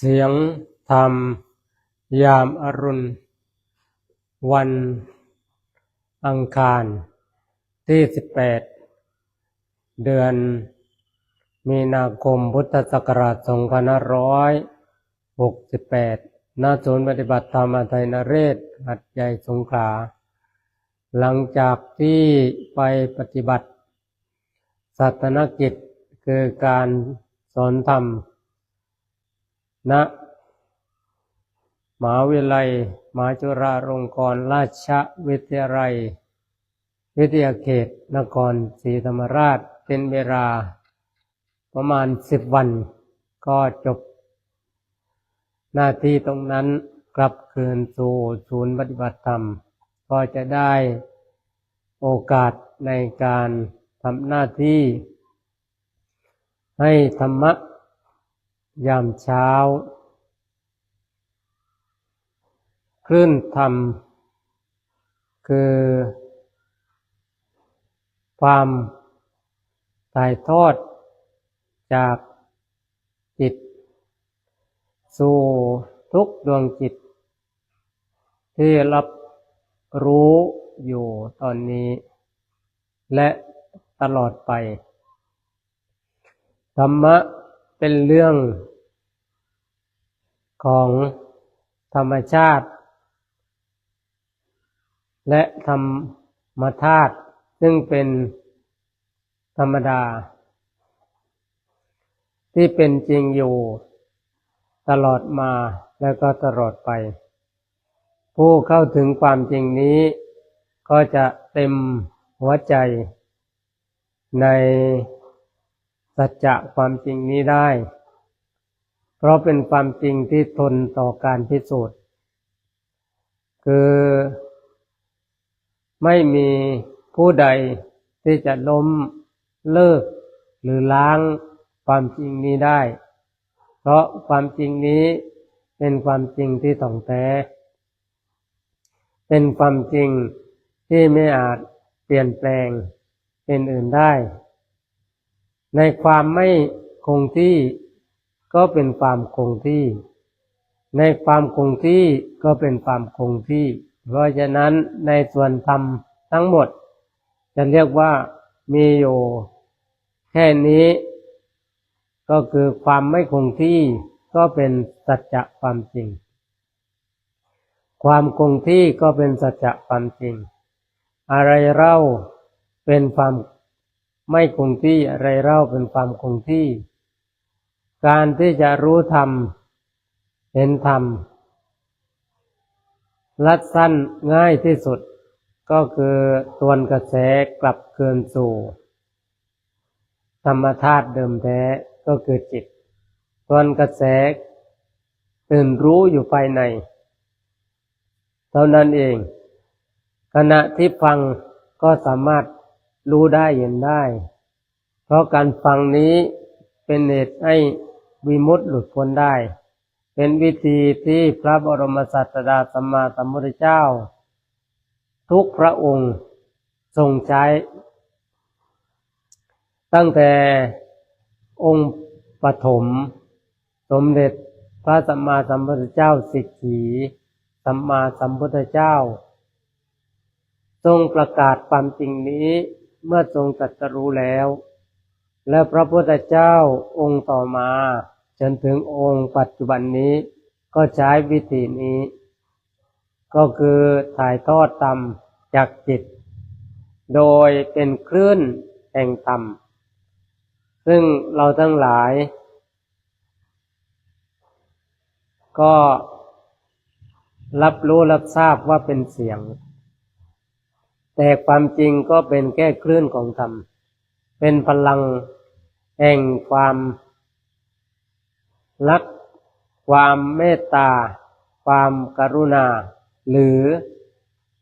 เสียงธรรม ยามอรุณ วันอังคารที่ 18 เดือน มีนาคมพุทธศักราช2568ณศูนย์ปฏิบัติธรรมอไทยนเรศหัดใหญ่สงขลา หลังจากที่ไปปฏิบัติศาสนกิจคือการสอนธรรม ณมหาวิทยาลัยมหาจุฬาลงกรณราชวิทยาลัย วิทยาเขต นครศรีธรรมราชเป็นเวลาประมาณสิบวันก็จบ หน้าที่ตรงนั้นกลับคืนสู่ศูนย์ปฏิบัติธรรม ก็จะได้โอกาสในการทำหน้าที่ ให้ธรรมะ ยามเช้า คลื่นธรรม คือ ความถ่ายทอดจากจิต สู่ทุกดวงจิต ที่รับรู้อยู่ตอนนี้ และตลอดไป ธรรมะ เป็นเรื่องของธรรมชาติ และธรรมธาตุซึ่งเป็นธรรมดา ที่เป็นจริงอยู่ตลอดมาแล้วก็ตลอดไป ผู้เข้าถึงความจริงนี้ ก็จะเต็มหัวใจใน สัจจะความจริงนี้ได้ เพราะเป็นความจริงที่ทนต่อการพิสูจน์ คือไม่มีผู้ใดที่จะล้มเลิกหรือล้างความจริงนี้ได้ เพราะความจริงนี้เป็นความจริงที่ถ่องแท้ เป็นความจริงที่ไม่อาจเปลี่ยนแปลงเป็นอื่นได้ ในความไม่คงที่ก็เป็นความคงที่ ในความคงที่ก็เป็นความคงที่ เพราะฉะนั้นในส่วนธรรมทั้งหมด จะเรียกว่ามีอยู่แค่นี้ ก็คือความไม่คงที่ก็เป็นสัจจะความจริง ความคงที่ก็เป็นสัจจะความจริง อะไรเล่าเป็นความ ไม่คงที่อะไรเล่าเป็นความคงที่ การที่จะรู้ธรรม เห็นธรรมลัดสั้นง่ายที่สุด ก็คือตวนกระแสกลับเคืนสู่ธรรมธาตุเดิมแท้ก็คือจิตตวนกระแสตื่นรู้อยู่ภายใน เท่านั้นเอง ขณะที่ฟังก็สามารถ รู้ได้เห็นได้ เพราะการฟังนี้เป็นเหตุให้วิมุตติหลุดพ้นได้ เป็นวิธีที่พระบรมศาสดาสัมมาสัมพุทธเจ้า ทุกพระองค์ทรงใช้ ตั้งแต่องค์ปฐมสมเด็จพระสัมมาสัมพุทธเจ้าสิกขีสัมมาสัมพุทธเจ้า ทรงประกาศความจริงนี้ เมื่อทรงตรัสรู้แล้ว และพระพุทธเจ้าองค์ต่อมา จนถึงองค์ปัจจุบันนี้ ก็ใช้วิธีนี้ ก็คือถ่ายทอดธรรมจากจิต โดยเป็นคลื่นแห่งธรรม ซึ่งเราทั้งหลาย ก็รับรู้รับทราบว่าเป็นเสียง แต่ความจริงก็เป็นแค่คลื่นของธรรม เป็นพลังแห่งความรัก ความเมตตา ความกรุณา หรือ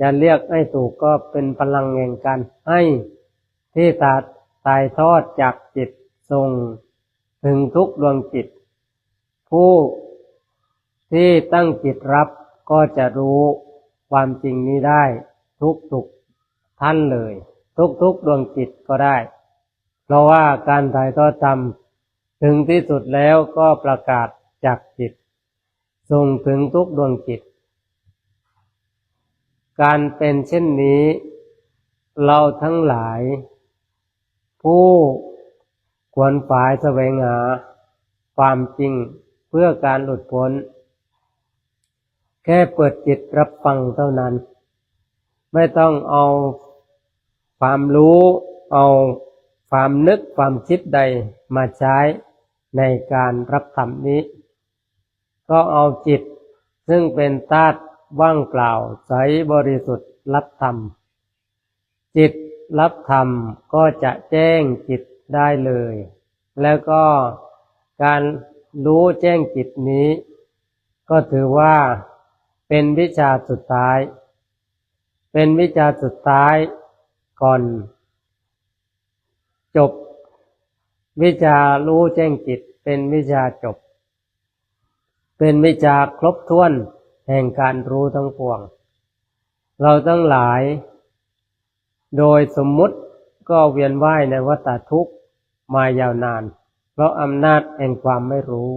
จะเรียกให้ถูกก็เป็นพลังแห่งการให้ที่ตาตายทอดจากจิตทรงถึงทุกดวงจิต ผู้ที่ตั้งจิตรับก็จะรู้ความจริงนี้ได้ทุกทุก ท่านเลย ทุกทุกดวงจิตก็ได้ เพราะว่าการถ่ายทอดธรรมถึงที่สุดแล้วก็ประกาศจากจิต ส่งถึงทุกดวงจิต การเป็นเช่นนี้ เราทั้งหลาย ผู้ควรฝ่ายแสวงหา ความจริงเพื่อการหลุดพ้น แค่เปิดจิตรับฟังเท่านั้น ไม่ต้องเอา ความรู้เอาความนึกความคิดใดมาใช้ในการรับธรรมนี้ ก็เอาจิตซึ่งเป็นธาตุว่างเปล่าใสบริสุทธิ์รับธรรม จิตรับธรรมก็จะแจ้งจิตได้เลย แล้วก็การรู้แจ้งจิตนี้ ก็ถือว่าเป็นวิชาสุดท้าย เป็นวิชาสุดท้าย ก่อน จบ วิชารู้แจ้งจิตเป็นวิชาจบ เป็นวิชาครบถ้วนแห่งการรู้ทั้งปวง เราทั้งหลาย โดยสมมุติก็เวียนว่ายในวัฏทุกข์มายาวนาน เพราะอำนาจแห่งความไม่รู้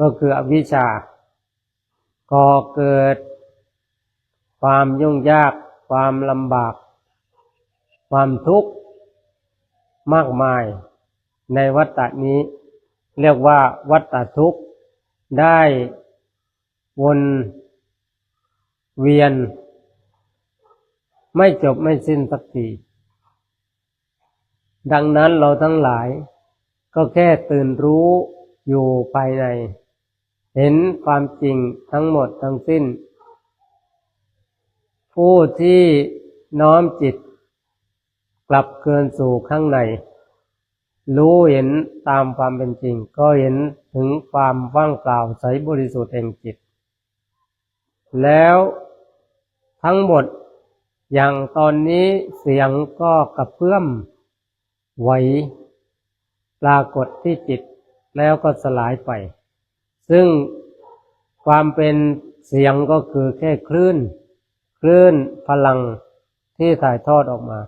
ก็คืออวิชชาก่อเกิด ความยุ่งยาก ความลำบาก ความทุกข์มากมายในวัฏฏะนี้ เรียกว่าวัฏฏะทุกข์ได้วนเวียน ไม่จบไม่สิ้นสักทีดังนั้นเราทั้งหลาย ก็แค่ตื่นรู้อยู่ภายใน เห็นความจริงทั้งหมดทั้งสิ้น ผู้ที่น้อมจิต กลับเกินสู่ข้างใน รู้เห็นตามความเป็นจริง ก็เห็นถึงความว่างเปล่าใสบริสุทธิ์แห่งจิต แล้วทั้งหมดอย่างตอนนี้เสียงก็กระเพื่อมไหวปรากฏที่จิตแล้วก็สลายไป ซึ่งความเป็นเสียงก็คือแค่คลื่น คลื่นพลังที่ถ่ายทอดออกมา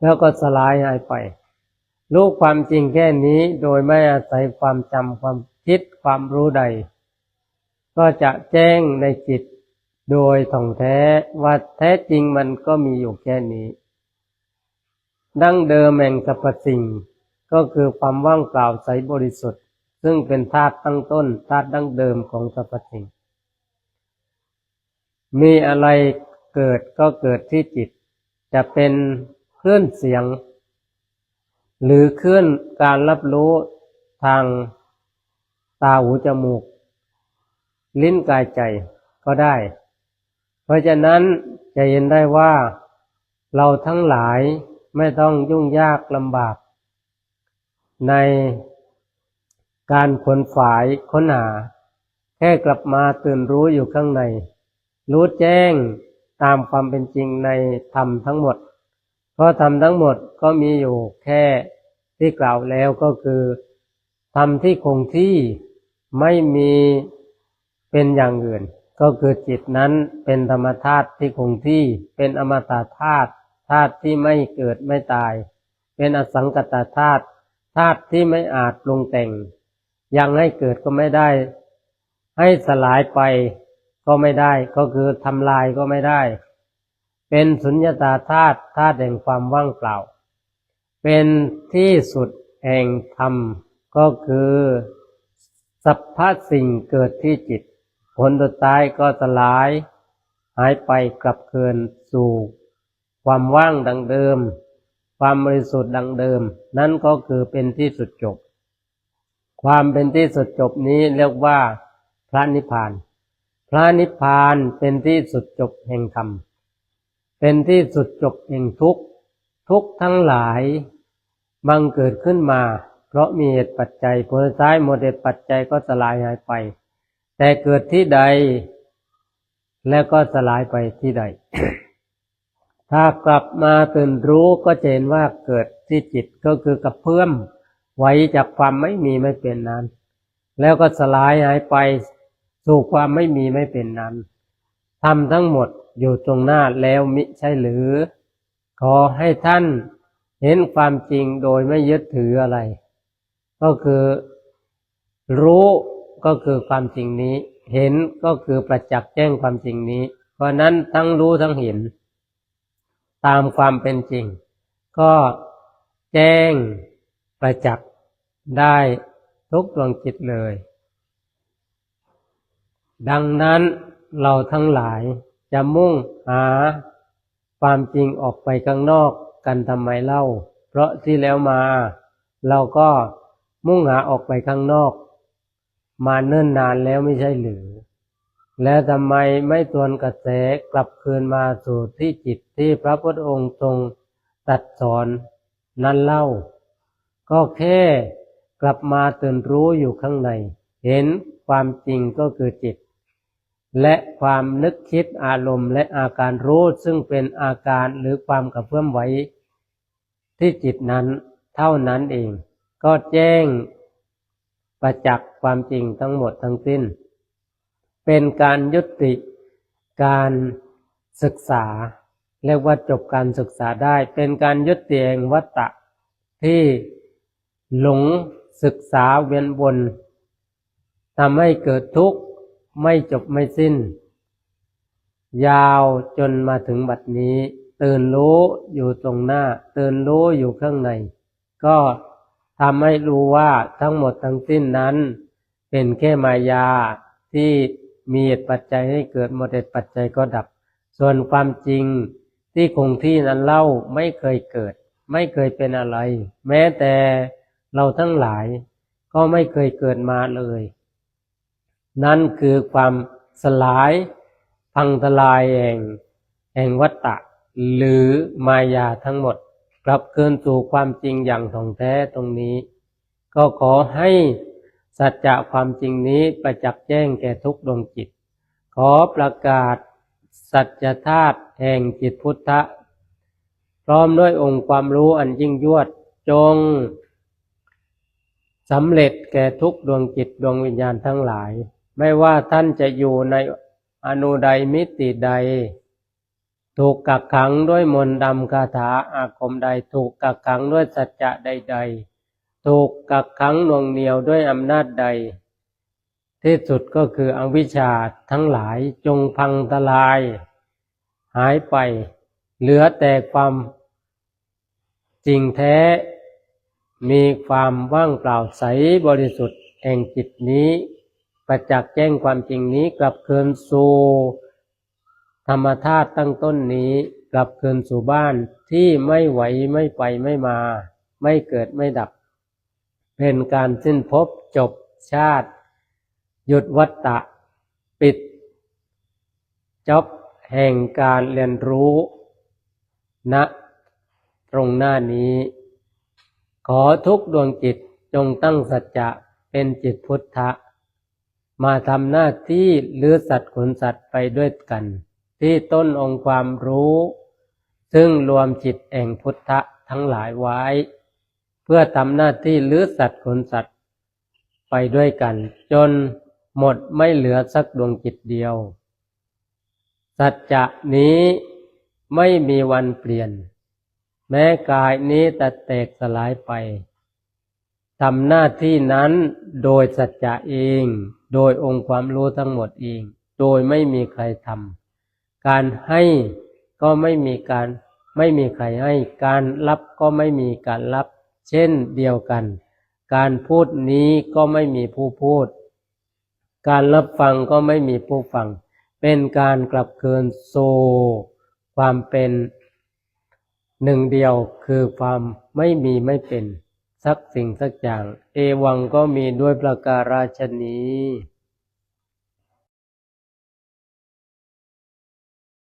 แล้วก็สลายหายไป รู้ความจริงแค่นี้โดยไม่อาศัยความจำความคิดความรู้ใด ก็จะแจ้งในจิตโดยท่องแท้ว่าแท้จริงมันก็มีอยู่แค่นี้ ดั้งเดิมแห่งสรรพสิ่ง ก็คือความว่างเปล่าใสบริสุทธิ์ ซึ่งเป็นธาตุตั้งต้นธาตุดั้งเดิมของสรรพสิ่ง มีอะไรเกิดก็เกิดที่จิต จะเป็น คลื่นเสียง หรือคลื่นการรับรู้ทางตาหูจมูก ลิ้นกายใจก็ได้ เพราะฉะนั้นจะเห็นได้ว่าเราทั้งหลายไม่ต้องยุ่งยากลำบาก ในการขนฝายค้นหา แค่กลับมาตื่นรู้อยู่ข้างใน รู้แจ้งตามความเป็นจริงในธรรมทั้งหมด เพราะธรรมทั้งหมดก็มีอยู่แค่ที่กล่าวแล้วก็คือธรรมที่คงที่ไม่มีเป็นอย่างอื่น ก็คือจิตนั้นเป็นธรรมธาตุที่คงที่เป็นอมตะธาตุธาตุที่ไม่เกิดไม่ตาย เป็นอสังกตธาตุธาตุที่ไม่อาจปรุงแต่ง ยังให้เกิดก็ไม่ได้ ให้สลายไปก็ไม่ได้ ก็คือทำลายก็ไม่ได้ เป็นสุญญตาธาตุธาตุแห่งความว่างเปล่า เป็นที่สุดแห่งธรรมก็คือสัพพะสิ่งเกิดที่จิต ผลสุดท้ายก็สลาย หายไปกลับคืนสู่ ความว่างดังเดิม ความบริสุทธิ์ดังเดิม นั่นก็คือเป็นที่สุดจบ ความเป็นที่สุดจบนี้เรียกว่าพระนิพพาน พระนิพพานเป็นที่สุดจบแห่งธรรม เป็นที่สุดจบแห่งทุกทุกทั้งหลาย บังเกิดขึ้นมา เพราะมีเหตุปัจจัยผลท้ายหมดเหตุปัจจัยก็สลายหายไป แต่เกิดที่ใด แล้วก็สลายไปที่ใด ถ้ากลับมาตื่นรู้ก็จะเห็นว่าเกิดที่จิตก็คือกระเพื่อมไหวจากความไม่มีไม่เป็นนั้น แล้วก็สลายหายไปสู่ความไม่มีไม่เป็นนั้น ทำทั้งหมดอยู่ตรงหน้าแล้วมิใช่หรือ ขอให้ท่านเห็นความจริงโดยไม่ยึดถืออะไร ก็คือรู้ก็คือความจริงนี้ เห็นก็คือประจักษ์แจ้งความจริงนี้ เพราะนั้นทั้งรู้ทั้งเห็น ตามความเป็นจริง ก็แจ้งประจักษ์ได้ทุกดวงจิตเลย ดังนั้น เราทั้งหลายจะมุ่งหาความจริงออกไปข้างนอกกันทำไมเล่า เพราะที่แล้วมา เราก็มุ่งหาออกไปข้างนอก มาเนิ่นนานแล้วไม่ใช่หรือ แล้วทำไมไม่ตวนกระแสกลับคืนมาสู่ที่จิตที่พระพุทธองค์ทรงตัดสอนนั้นเล่า ก็แค่กลับมาตื่นรู้อยู่ข้างใน เห็นความจริงก็คือจิต และความนึกคิดอารมณ์และอาการรู้ซึ่งเป็นอาการหรือความกระเพื่อมไหวที่จิตนั้นเท่านั้นเอง ก็แจ้งประจักษ์ความจริงทั้งหมดทั้งสิ้น เป็นการยุติการศึกษา เรียกว่าจบการศึกษาได้ เป็นการยุติแห่งวัตตะที่หลงศึกษาเวียนวนทำให้เกิดทุกข์ ไม่จบไม่สิ้น ยาวจนมาถึงบัดนี้ ตื่นรู้อยู่ตรงหน้า ตื่นรู้อยู่ข้างใน ก็ทำให้รู้ว่าทั้งหมดทั้งสิ้นนั้น เป็นแค่มายาที่มีเหตุปัจจัยให้เกิดหมดเหตุปัจจัยก็ดับ ส่วนความจริงที่คงที่นั้นเล่าไม่เคยเกิด ไม่เคยเป็นอะไร แม้แต่เราทั้งหลายก็ไม่เคยเกิดมาเลย นั่นคือความสลายพังทลายแห่งแห่งวัตตะ หรือมายาทั้งหมด กลับคืนสู่ความจริงอย่างถ่องแท้ตรงนี้ ก็ขอให้สัจจะความจริงนี้ประจักษ์แจ้งแก่ทุกดวงจิต ขอประกาศสัจธาตุแห่งจิตพุทธะ พร้อมด้วยองค์ความรู้อันยิ่งยวดจงสำเร็จแก่ทุกดวงจิตดวงวิญญาณทั้งหลาย ไม่ว่าท่านจะอยู่ในอนุใดมิติใด ถูกกักขังด้วยมนต์ดำคาถาอาคมใด ถูกกักขังด้วยสัจจะใด ๆ ถูกกักขังหน่วงเหนียวด้วยอำนาจใด ที่สุดก็คืออวิชชาทั้งหลายจงพังทลาย หายไป เหลือแต่ความจริงแท้มีความว่างเปล่าใสบริสุทธิ์แห่งจิตนี้ ประจักษ์แจ้งความจริงนี้กลับคืนสู่ธรรมธาตุตั้งต้นนี้กลับคืนสู่บ้านที่ไม่ไหวไม่ไปไม่มา ไม่เกิดไม่ดับ เป็นการสิ้นภพจบชาติ หยุดวัตตะ ปิดจบแห่งการเรียนรู้ณตรงหน้านี้ ขอทุกดวงจิตจงตั้งสัจจะเป็นจิตพุทธะ มาทำหน้าที่หรือสัตว์ขนสัตว์ไปด้วยกัน ที่ต้นองค์ความรู้ ซึ่งรวมจิตแห่งพุทธะทั้งหลายไว้ เพื่อทำหน้าที่หรือสัตว์ขนสัตว์ไปด้วยกัน จนหมดไม่เหลือสักดวงจิตเดียว สัจจะนี้ไม่มีวันเปลี่ยน แม้กายนี้จะแตกสลายไปทำหน้าที่นั้นโดยสัจจะเอง โดยองค์ความรู้ทั้งหมดเอง โดยไม่มีใครทำการให้ก็ไม่มีการไม่มีใครให้ การรับก็ไม่มีการรับ เช่นเดียวกัน การพูดนี้ก็ไม่มีผู้พูด การรับฟังก็ไม่มีผู้ฟัง เป็นการกลับคืนโซ ความเป็นหนึ่งเดียวคือความไม่มีไม่เป็น สักสิ่งสักอย่าง เอวังก็มีด้วยประการาชนี